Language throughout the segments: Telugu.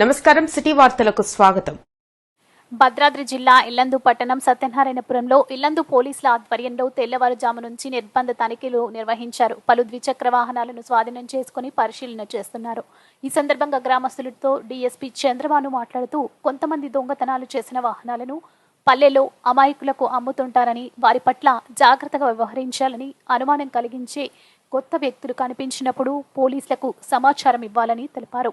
నమస్కారం సిటీ వార్తలకు స్వాగతం. భద్రాద్రి జిల్లా ఇల్లందు పట్టణం సత్యనారాయణపురంలో ఇల్లందు పోలీసుల ఆధ్వర్యంలో తెల్లవారుజాము నుంచి నిర్బంధ తనిఖీలు నిర్వహించారు. పలు ద్విచక్ర వాహనాలను స్వాధీనం చేసుకుని పరిశీలన చేస్తున్నారు. ఈ సందర్భంగా గ్రామస్తులతో డీఎస్పీ చంద్రబాను మాట్లాడుతూ కొంతమంది దొంగతనాలు చేసిన వాహనాలను పల్లెలో అమాయకులకు అమ్ముతుంటారని వారి పట్ల జాగ్రత్తగా వ్యవహరించాలని అనుమానం కలిగించే కొత్త వ్యక్తులు కనిపించినప్పుడు పోలీసులకు సమాచారం ఇవ్వాలని తెలిపారు.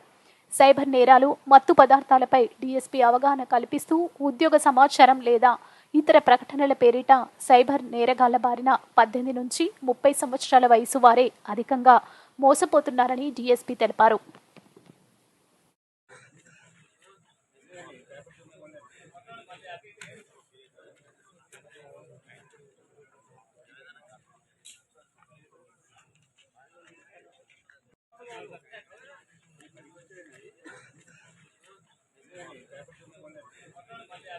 సైబర్ నేరాలు మత్తు పదార్థాలపై డీఎస్పీ అవగాహన కల్పిస్తూ ఉద్యోగ సమాచారం లేదా ఇతర ప్రకటనల పేరిట సైబర్ నేరగాళ్ళ బారిన పద్దెనిమిది నుంచి ముప్పై సంవత్సరాల వయసు వారే అధికంగా మోసపోతున్నారని డీఎస్పీ తెలిపారు.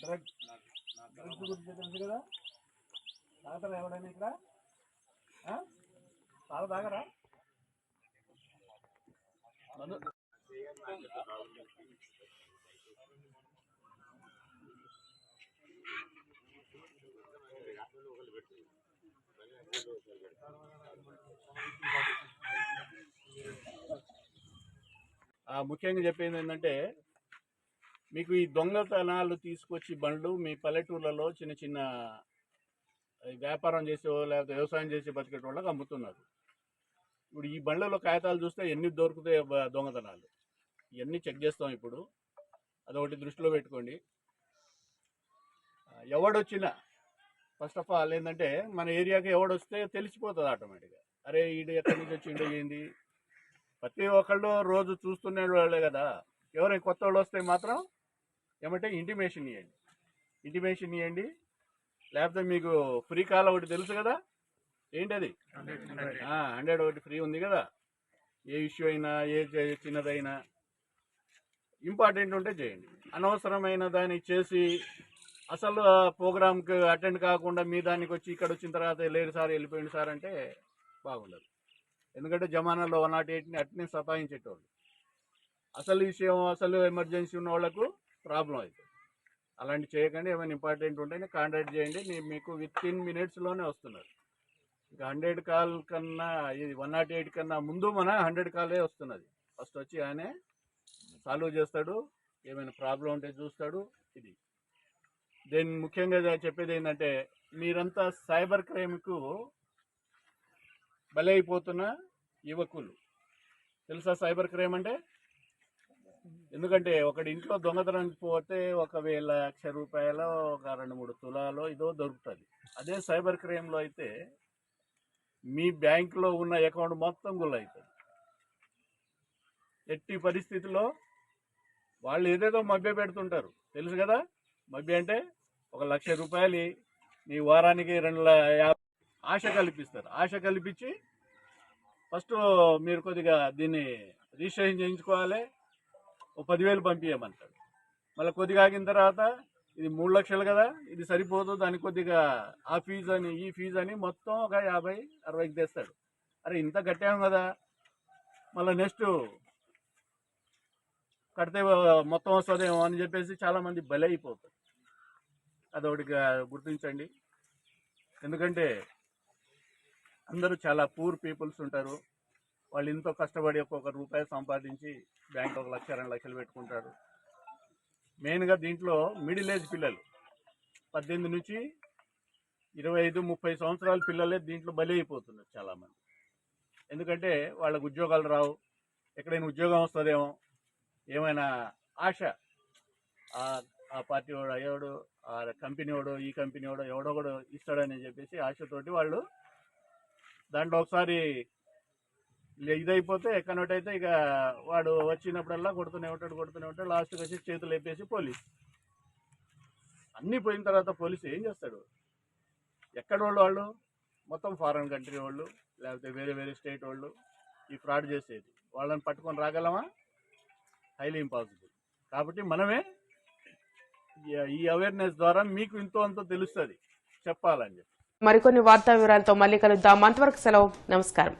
డ్రగ్స్ గురించి తెలుసు కదా? తాగుతారా ఎవడైనా ఇక్కడ? ఆ? తాగు తాగరా? మందు ఆ, ముఖ్యంగా చెప్పేది ఏంటంటే మీకు ఈ దొంగతనాలు తీసుకొచ్చి బండ్లు మీ పల్లెటూర్లలో చిన్న చిన్న వ్యాపారం చేసే లేకపోతే వ్యవసాయం చేసి బతికే వాళ్ళకి అమ్ముతున్నారు. ఇప్పుడు ఈ బండ్లలో కాగితాలు చూస్తే ఎన్ని దొరుకుతాయి దొంగతనాలు ఇవన్నీ చెక్ చేస్తాం ఇప్పుడు. అదొకటి దృష్టిలో పెట్టుకోండి. ఎవడొచ్చినా ఫస్ట్ ఆఫ్ ఆల్ ఏంటంటే మన ఏరియాకి ఎవడొస్తే తెలిసిపోతుంది ఆటోమేటిక్గా. అరే ఈడు ఎక్కడి నుంచి వచ్చిండో ఏంది ప్రతి ఒక్కళ్ళు రోజు చూస్తున్న వాళ్ళే కదా. ఎవరైనా కొత్త వాళ్ళు వస్తే మాత్రం ఏమంటే ఇంటిమేషన్ ఇవ్వండి ఇంటిమేషన్ ఇవ్వండి లేకపోతే మీకు ఫ్రీ కాల్ ఒకటి తెలుసు కదా? ఏంటి అది హండ్రెడ్ ఒకటి ఫ్రీ ఉంది కదా. ఏ ఇష్యూ అయినా ఏ చిన్నదైనా ఇంపార్టెంట్ ఉంటే చేయండి. అనవసరమైన దాన్ని చేసి అసలు ప్రోగ్రామ్కి అటెండ్ కాకుండా మీ దానికి వచ్చి ఇక్కడ వచ్చిన తర్వాత లేదు సార్ వెళ్ళిపోయింది సార్ అంటే బాగుండదు. ఎందుకంటే జమానాలో వన్ నాట్ ఎయిట్ని అట్నే సతాయించేటోళ్ళు. అసలు విషయం అసలు ఎమర్జెన్సీ ఉన్న వాళ్ళకు ప్రాబ్లం అవుతుంది అలాంటి చేయకండి ఏమైనా ఇంపార్టెంట్ ఉంటేనే కాంటాక్ట్ చేయండి. నేను మీకు విత్ ఇన్ మినిట్స్లోనే వస్తున్నారు. ఇంకా హండ్రెడ్ కాల్ కన్నా ఇది వన్ నాట్ ఎయిట్ కన్నా ముందు మన హండ్రెడ్ కాలే వస్తున్నది. ఫస్ట్ వచ్చి ఆయనే సాల్వ్ చేస్తాడు. ఏమైనా ప్రాబ్లం ఉంటే చూస్తాడు. ఇది. దీని ముఖ్యంగా చెప్పేది ఏంటంటే మీరంతా సైబర్ క్రైమ్కు బలైపోతున్న యువకులు. తెలుసా సైబర్ క్రైమ్ అంటే? ఎందుకంటే ఒకటి ఇంట్లో దొంగతనానికి పోతే ఒకవేళ లక్ష రూపాయలు ఒక రెండు మూడు తులాలో ఇదో దొరుకుతుంది. అదే సైబర్ క్రైమ్లో అయితే మీ బ్యాంకులో ఉన్న అకౌంట్ మొత్తం గుల్ అవుతుంది ఎట్టి పరిస్థితిలో వాళ్ళు ఏదేదో మభ్య పెడుతుంటారు తెలుసు కదా? మబ్బి అంటే ఒక లక్ష రూపాయలు మీ వారానికి రెండు యాభై ఆశ కల్పిస్తారు. ఆశ కల్పించి ఫస్ట్ మీరు కొద్దిగా దీన్ని రిజిస్ట్రేషన్ చేయించుకోవాలి. ఓ పదివేలు పంపించమంటాడు మళ్ళీ కొద్దిగా ఆగిన తర్వాత ఇది మూడు లక్షలు కదా ఇది సరిపోదు దానికి కొద్దిగా ఆ ఫీజు అని ఈ ఫీజు అని మొత్తం ఒక యాభై అరవైకి తెస్తాడు. అరే ఇంత కట్టాము కదా. మళ్ళీ నెక్స్ట్ కడితే మొత్తం వస్తుందేమో అని చెప్పేసి చాలామంది బలి అయిపోతారు అదొకటి గుర్తించండి. ఎందుకంటే అందరూ చాలా పూర్ పీపుల్స్ ఉంటారు. వాళ్ళు ఎంతో కష్టపడి ఒక్కొక్క రూపాయి సంపాదించి బ్యాంక్ ఒక లక్ష రెండు లక్షలు పెట్టుకుంటారు. మెయిన్గా దీంట్లో మిడిల్ ఏజ్ పిల్లలు. పద్దెనిమిది నుంచి ఇరవై ఐదు ముప్పై సంవత్సరాల పిల్లలే దీంట్లో బలి అయిపోతున్నారు చాలామంది ఎందుకంటే వాళ్ళకు ఉద్యోగాలు రావు. ఎక్కడైనా ఉద్యోగం వస్తుందేమో. ఏమైనా ఆశ? ఆ పార్టీ వాడు అయ్యోడు ఆ కంపెనీ వాడు ఈ కంపెనీ వాడు ఎవడో కూడా ఇస్తాడని చెప్పేసి ఆశతోటి వాళ్ళు దాంట్లో ఒకసారి ఇదైపోతే కన్వర్ట్ అయితే ఇక వాడు వచ్చినప్పుడల్లా కొడుతూనే ఉంటాడు కొడుతూనే ఉంటాడు లాస్ట్కి వచ్చి చేతులు వేపేసి పోలీస్. అన్నీ పోయిన తర్వాత పోలీసు ఏం చేస్తాడు? ఎక్కడ వాళ్ళు? వాళ్ళు మొత్తం ఫారెన్ కంట్రీ వాళ్ళు లేకపోతే వేరే వేరే స్టేట్ వాళ్ళు ఈ ఫ్రాడ్ చేసేది. వాళ్ళని పట్టుకొని రాగలమా? హైలీ ఇంపాసిబుల్ కాబట్టి మనమే ఈ- అవేర్నెస్ ద్వారా మీకు ఇంతో అంతో తెలుస్తుంది. చెప్పాలని చెప్పి. మరికొన్ని వార్తా వివరాలతో మళ్ళీ కలుద్దాం. అంతవరకు సెలవు. నమస్కారం.